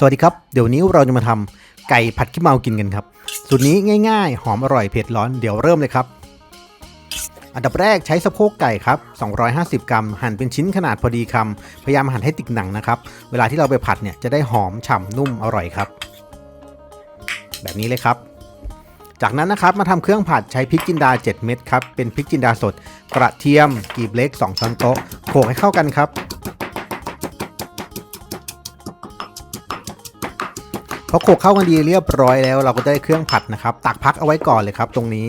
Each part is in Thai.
สวัสดีครับ เดี๋ยวนี้เราจะมาทำไก่ผัดขี้เมากินกันครับ สูตรนี้ง่ายๆ หอมอร่อยเผ็ดร้อนเดี๋ยวเริ่มเลยครับ อันดับแรกใช้สะโพกไก่ครับ 250 กรัม หั่นเป็นชิ้นขนาดพอดีคำพยายามหั่นให้ติดหนังนะครับ เวลาที่เราไปผัดเนี่ยจะได้หอมฉ่ำนุ่มอร่อยครับ แบบนี้เลยครับ จากนั้นนะครับมาทำเครื่องผัดใช้พริกจินดา 7 เม็ดครับ เป็นพริกจินดาสด กระเทียมกีบเล็ก 2 ช้อนโต๊ะโขลกให้เข้ากันครับ พอโขกเข้ากันดีเรียบร้อยแล้ว เราก็จะได้เครื่องผัดนะครับ ตักพักเอาไว้ก่อนเลยครับ ตรงนี้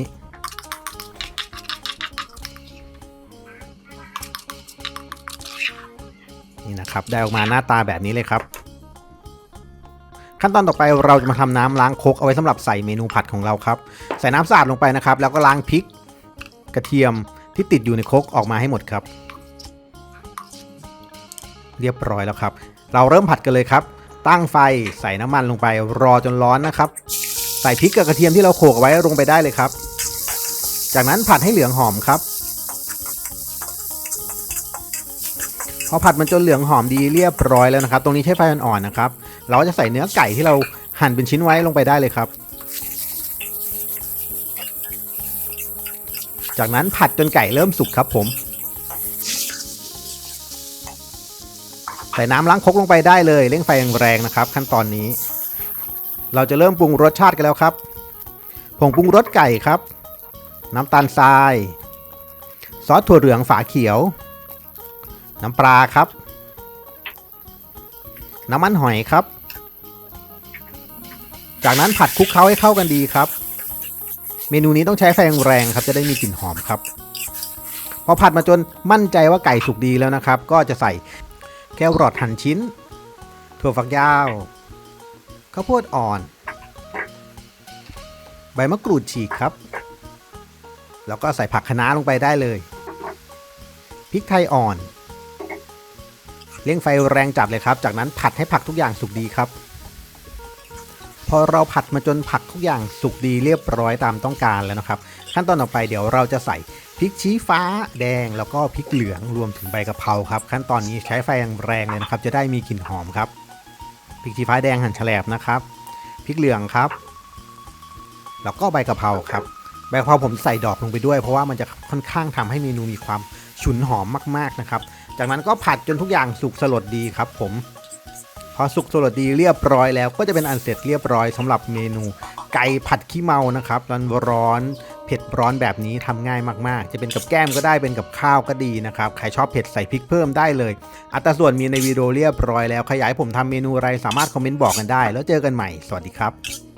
นี่นะครับ ได้ออกมาหน้าตาแบบนี้เลยครับ ขั้นตอนต่อไปเราจะมาทำน้ำล้างคกเอาไว้สำหรับใส่เมนูผัดของเราครับ ใส่น้ำสะอาดลงไปนะครับ แล้วก็ล้างพริก กระเทียมที่ติดอยู่ในคกออกมาให้หมดครับ เรียบร้อยแล้วครับ เราเริ่มผัดกันเลยครับ ตั้งไฟใส่น้ำมันลงไปรอจนร้อนนะครับ ใส่พริกกับกระเทียมที่เราโขลกไว้ลงไปได้เลยครับ จากนั้นผัดให้เหลืองหอมครับ พอผัดมันจนเหลืองหอมดีเรียบร้อยแล้วนะครับ ตรงนี้ใช้ไฟอ่อนๆนะครับ เราก็จะใส่เนื้อไก่ที่เราหั่นเป็นชิ้นไว้ลงไปได้เลยครับ จากนั้นผัดจนไก่เริ่มสุกครับผม ใส่น้ำล้างคกลงไปได้เลยเร่งไฟแรงๆนะครับ ขั้นตอนนี้ เราจะเริ่มปรุงรสชาติกันแล้วครับผงปรุงรสไก่ครับ น้ำตาลทราย ซอสถั่วเหลืองฝาเขียว น้ำปลาครับ น้ำมันหอยครับ จากนั้นผัดคลุกเคล้าให้เข้ากันดีครับ เมนูนี้ต้องใช้ไฟแรงครับจะได้มีกลิ่นหอมครับพอผัดมาจนมั่นใจว่าไก่สุกดีแล้วนะครับ ก็จะใส่ แครอทหั่นชิ้น ถั่วฝักยาว ข้าวโพดอ่อน ใบมะกรูดฉีกครับ แล้วก็ใส่ผักคะน้าลงไปได้เลย พริกไทยอ่อน เร่งไฟแรงจัดเลยครับ จากนั้นผัดให้ผักทุกอย่างสุกดีครับ พอเราผัดมาจนผักทุกอย่างสุกดีเรียบร้อยตามต้องการแล้วนะครับ ขั้นตอนต่อไปเดี๋ยวเราจะใส่ พริกชี้ฟ้าแดงแล้วก็พริกเหลืองรวมถึงใบกะเพราครับ ขั้นตอนนี้ใช้ไฟแรงเลยนะครับ จะได้มีกลิ่นหอมครับพริกชี้ฟ้าแดงหั่นแฉลบนะครับพริกเหลืองครับ แล้วก็ใบกะเพราครับใบกะเพราผมใส่ดอกลงไปด้วย เพราะว่ามันจะค่อนข้างทำให้เมนูมีความฉุนหอมมากๆนะครับ จากนั้นก็ผัดจนทุกอย่างสุกสลดดีครับ ผมพอสุกสลดดีเรียบร้อยแล้วก็จะเป็นอันเสร็จเรียบร้อยสำหรับเมนูไก่ผัดขี้เมานะครับร้อน เผ็ดร้อนแบบนี้ทำง่ายมากๆ จะเป็นกับแก้มก็ได้เป็นกับข้าวก็ดีนะครับ ใครชอบเผ็ดใส่พริกเพิ่มได้เลย อัตราส่วนมีในวิดีโอเรียบร้อยแล้ว ขยายผมทำเมนูอะไรสามารถคอมเมนต์บอกกันได้ แล้วเจอกันใหม่ สวัสดีครับ